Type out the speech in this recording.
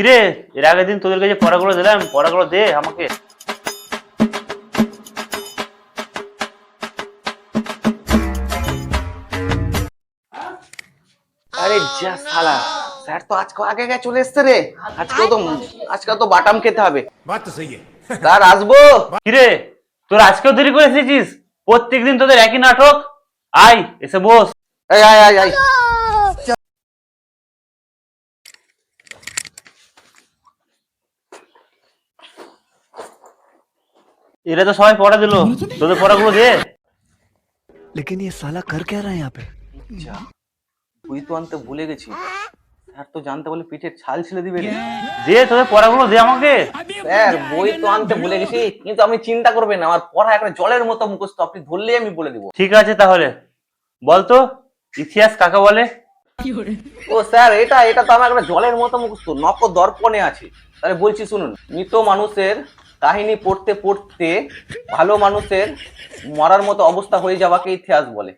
কিরে এর আগের দিন তোদের কাছে পড়াগুলো দিলাম পড়াগুলো দে আমাকে। আরে যা শালা স্যার তো আজকে আগে আগে চলে এসছে রে। আজকে তো আজকে তো বাটাম খেতে হবে। স্যার আসব? কিরে তোর আজকেও দেরি করে এসেছিস? প্রত্যেকদিন তোদের একই নাটক? আয় এসে বস। আয় আয় আয় আয়। এরা তো সবাই পড়া দিল তোদের পড়াগুলো দে लेकिन ये साला कर क्या रहा है यहाँ पे যা তুই তো আনতে ভুলে গেছি স্যার তো জানতে বলে পিঠের ছাল ছেড়ে দিবে রে। দে তোদের পড়াগুলো দে আমাকে স্যার বই তো আনতে ভুলে গেছি কিন্তু আপনি চিন্তা করবেন না আমার পড়া একটা জলের মতো মুখস্থ আপনি ধরলেই আমি বলে দিব ঠিক আছে তাহলে বলতো ইতিহাস কাকে বলে ও স্যার এটা এটা তো আমার একটা জলের মতো মুখস্থ নক দর্পণে আছে তাহলে বলছি শুনুন মৃত মানুষের কাহিনী পড়তে পড়তে ভালো মানুষের মরার মতো অবস্থা হয়ে যাওয়াকে ইতিহাস বলে।